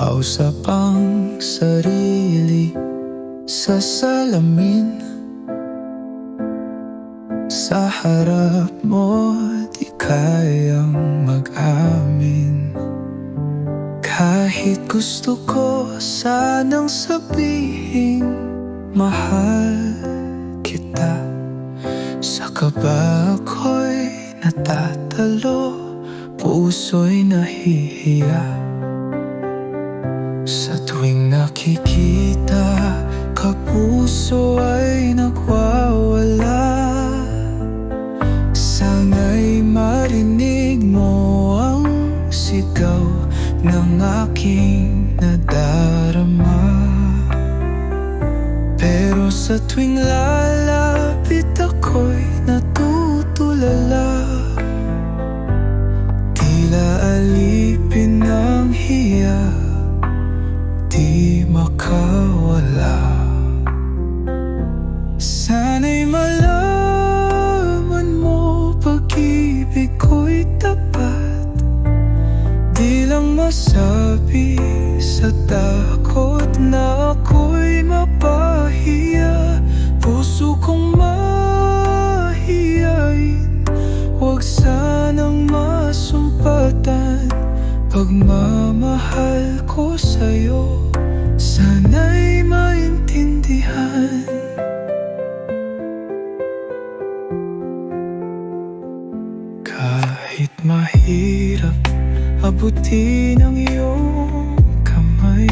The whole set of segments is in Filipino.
Kausap ang sarili sa salamin. Sa harap mo di kayang mag-amin. Kahit gusto ko sanang sabihin Mahal kita. Sa kaba ako'y natatalo Puso'y nahihiya tuwing nakikita Kapuso ay nagwawala. Sana'y marinig mo ang sigaw ng aking nadarama. Pero sa tuwing lalapit Makawala. Sana'y malaman mo Pag-ibig ko'y tapat. Di lang masabi sa takot na ako'y mapahiya Kahit mahirap Abutin ang iyong kamay.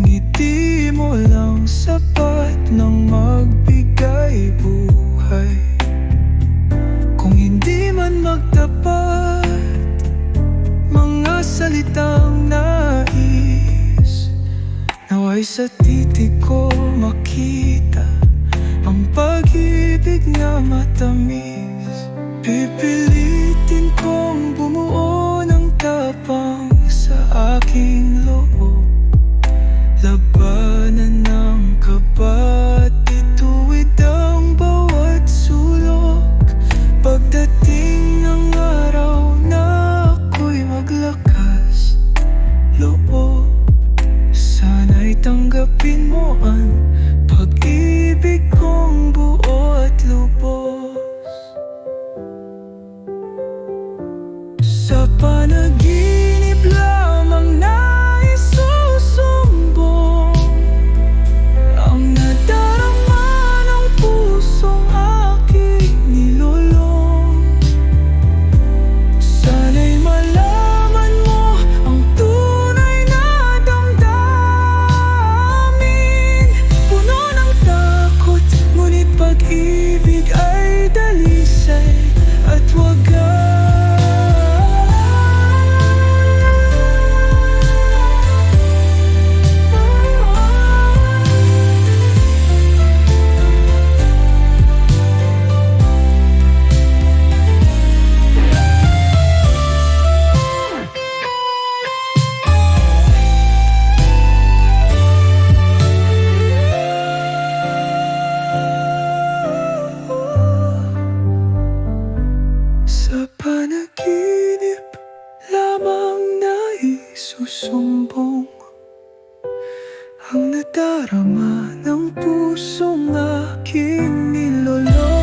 Ngiti mo lang sapat ng magbigay buhay. Kung hindi man magtapat Mga salitang nais. Naway sa titig ko makita Ang pag-ibig na matamis tanggapin mo ang pag-ibig kong buo at lupo. Ang nadarama ng pusong aking nilolong